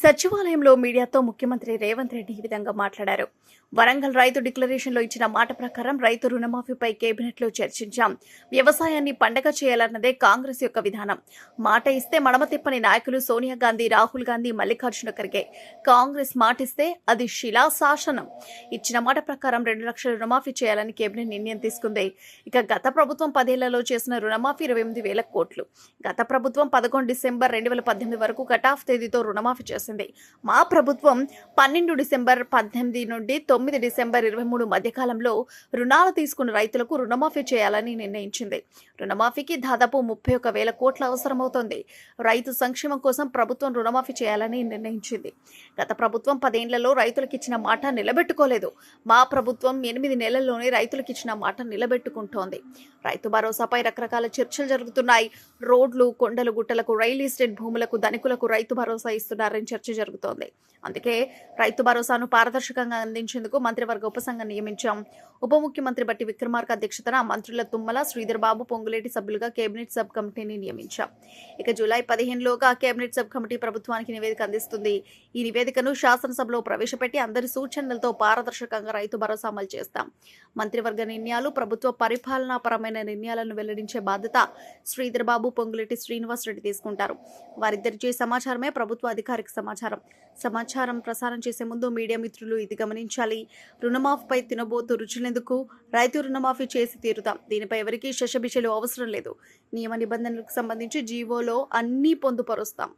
సచివాలయంలో మీడియాతో ముఖ్యమంత్రి రేవంత్ రెడ్డి ఈ విధంగా మాట్లాడారు. వరంగల్ రైతు డిక్లరేషన్లో ఇచ్చిన మాట ప్రకారం రైతు రుణమాఫీపై కేబినెట్లో చర్చించాం. వ్యవసాయాన్ని పండగ చేయాలన్నదే కాంగ్రెస్ యొక్క విధానం. మాట ఇస్తే మడమ తిప్పని నాయకులు సోనియా గాంధీ రాహుల్ గాంధీ మల్లికార్జున ఖర్గే. కాంగ్రెస్ మాట ఇస్తే అది శిలా శాసనం. ఇచ్చిన మాట ప్రకారం రెండు లక్షల రుణమాఫీ చేయాలని కేబినెట్ నిర్ణయం తీసుకుంది. ఇక గత ప్రభుత్వం పదేళ్ళలో చేసిన రుణమాఫీ ఇరవై ఎనిమిది వేల కోట్లు. గత ప్రభుత్వం పదకొండు డిసెంబర్ రెండు వేల పద్దెనిమిది వరకు కటాఫ్ తేదీతో రుణమాఫీ చేసింది మా ప్రభుత్వం పన్నెండు డిసెంబర్ పద్దెనిమిది నుండి తొమ్మిది డిసెంబర్ ఇరవై మూడు మధ్యకాలంలో రుణాలు తీసుకున్న రైతులకు రుణమాఫీ చేయాలని నిర్ణయించింది. రుణమాఫీకి దాదాపు ముప్పై ఒక వేల కోట్ల అవసరమవుతోంది. రైతు సంక్షేమం కోసం ప్రభుత్వం రుణమాఫీ చేయాలని నిర్ణయించింది. గత ప్రభుత్వం పదేళ్ళలో రైతులకు ఇచ్చిన మాట నిలబెట్టుకోలేదు. మా ప్రభుత్వం ఎనిమిది నెలల్లోనే రైతులకు ఇచ్చిన మాట నిలబెట్టుకుంటోంది. రైతు భరోసాపై రకరకాల చర్చలు జరుగుతున్నాయి. రోడ్లు కొండలు గుట్టలకు రైల్ ఎస్టేట్ భూములకు ధనికులకు రైతు భరోసా ఇస్తున్నారని చర్చ జరుగుతోంది. అందుకే రైతు భరోసాను పారదర్శకంగా అందించేందుకు మంత్రివర్గ ఉపసంఘం నియమించాం. ఉప ముఖ్యమంత్రి బట్టి విక్రమార్క అధ్యక్షతన మంత్రుల తుమ్మల శ్రీధర్బాబు పొంగులేటి సభ్యులుగా కేబినెట్ సబ్ కమిటీని నియమించాం. ఇక జూలై పదిహేనులోగా కేబినెట్ సబ్ కమిటీ ప్రభుత్వానికి నివేదిక అందిస్తుంది. ఈ నివేదికను శాసనసభలో ప్రవేశపెట్టి అందరి సూచనలతో పారదర్శకంగా రైతు భరోసా అమలు చేస్తాం. మంత్రివర్గ నిర్ణయాలు ప్రభుత్వ పరిపాలనాపరమైన నిర్ణయాలను వెల్లడించే బాధ్యత శ్రీధర్ బాబు పొంగులేటి శ్రీనివాస్ రెడ్డి తీసుకుంటారు. వారిద్దరిచే సమాచారమే ప్రభుత్వ అధికారిక సమాచారం. సమాచారం ప్రసారం చేసే ముందు మీడియా మిత్రులు ఇది గమనించాలి. రుణమాఫీపై తినబోతు రుచులెందుకు రైతు రుణమాఫీ చేసి తీరుతాం. దీనిపై ఎవరికీ శశబిషలు అవసరం లేదు. నియమ నిబంధనలకు సంబంధించి జీవోలో అన్నీ పొందుపరుస్తాం.